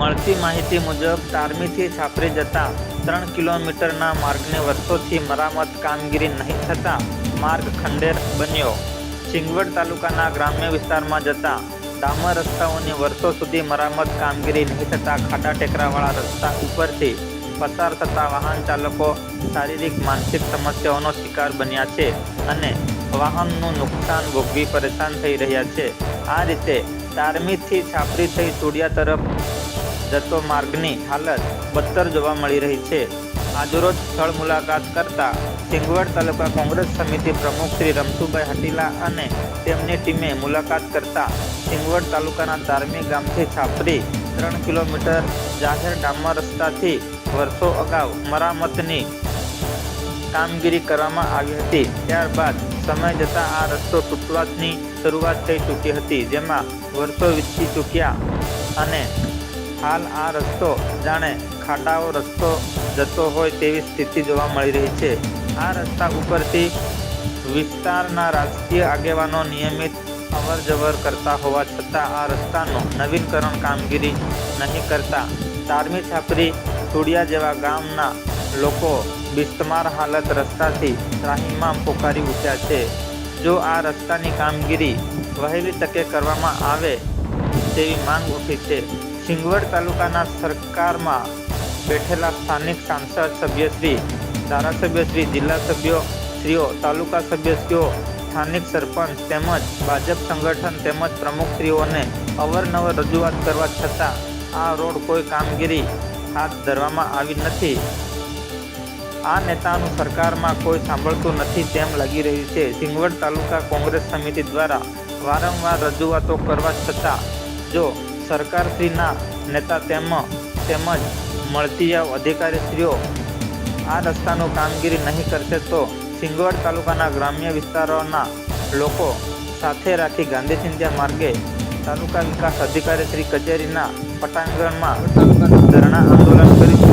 મળતી માહિતી મુજબ તારમીથી છાપરી જતા ત્રણ કિલોમીટરના માર્ગને વર્ષોથી મરામત કામગીરી નહીં થતાં માર્ગ ખંડેર બન્યો. સિંગવડ તાલુકાના ગ્રામ્ય વિસ્તારમાં જતા ડામર રસ્તાઓની વર્ષો સુધી મરામત કામગીરી નહીં થતાં ખાડા ટેકરાવાળા રસ્તા ઉપરથી પસાર થતા વાહન ચાલકો શારીરિક, માનસિક સમસ્યાઓનો શિકાર બન્યા છે અને વાહનનું નુકસાન ભોગવી પરેશાન થઈ રહ્યા છે. આ રીતે તારમીથી છાપરી થઈ સુડિયા તરફ જતો માર્ગની હાલત બદતર જોવા મળી રહી છે. આજરોજ સ્થળ મુલાકાત કરતા સિંગવડ તાલુકા કોંગ્રેસ સમિતિ પ્રમુખ શ્રી રમસુભાઈ હટીલા અને તેમની ટીમે મુલાકાત કરતા સિંગવડ તાલુકાના ધાર્મિક ગામથી છાપરી ત્રણ કિલોમીટર જાહેર ડામર રસ્તાથી વર્ષો અગાઉ મરામતની કામગીરી કરવામાં આવી હતી. ત્યારબાદ સમય જતાં આ રસ્તો તૂટવાની શરૂઆત થઈ ચૂકી હતી, જેમાં વર્ષો વીતી ચૂક્યા અને હાલ આ રસ્તો જાણે ખાડાઓ રસ્તો જતો હોય તેવી સ્થિતિ જોવા મળી રહી છે. આ રસ્તા ઉપરથી વિસ્તારના રાજકીય આગેવાનો નિયમિત અવર જવર કરતા હોવા છતાં આ રસ્તાનું નવીનકરણ કામગીરી નહીં કરતા. તારમી છાપરી સુડિયા જેવા ગામના લોકો બિસ્તમાર હાલત રસ્તાથી ત્રાહીમાં પોકારી ઉઠ્યા છે. જો આ રસ્તાની કામગીરી વહેલી તકે કરવામાં આવે તેવી માંગ ઉઠી છે. સિંગવડ તાલુકાના સરકારમાં બેઠેલા સ્થાનિક સાંસદ સભ્યશ્રી ધારાસભ્યશ્રી જિલ્લા સભ્યો શ્રીઓ, તાલુકા સભ્યશ્રીઓ, સ્થાનિક સરપંચ તેમજ ભાજપ સંગઠન તેમજ પ્રમુખશ્રીઓને અવરનવર રજૂઆત કરવા છતાં આ રોડ કોઈ કામગીરી હાથ ધરવામાં આવી નથી. આ નેતાનું સરકારમાં કોઈ સાંભળતું નથી તેમ લાગી રહ્યું છે. સિંગવડ તાલુકા કોંગ્રેસ સમિતિ દ્વારા વારંવાર રજૂઆતો કરવા છતાં જો સરકારશ્રીના નેતા તેમ તેમજ મળતી અધિકારીશ્રીઓ આ રસ્તાનું કામગીરી નહીં કરશે તો સિંગવડ તાલુકાના ગ્રામ્ય વિસ્તારોના લોકો સાથે રાખી ગાંધી સિંધિયા માર્ગે તાલુકા વિકાસ અધિકારી શ્રી કચેરીના પટાંગણમાં ધરણા આંદોલન કરીશું.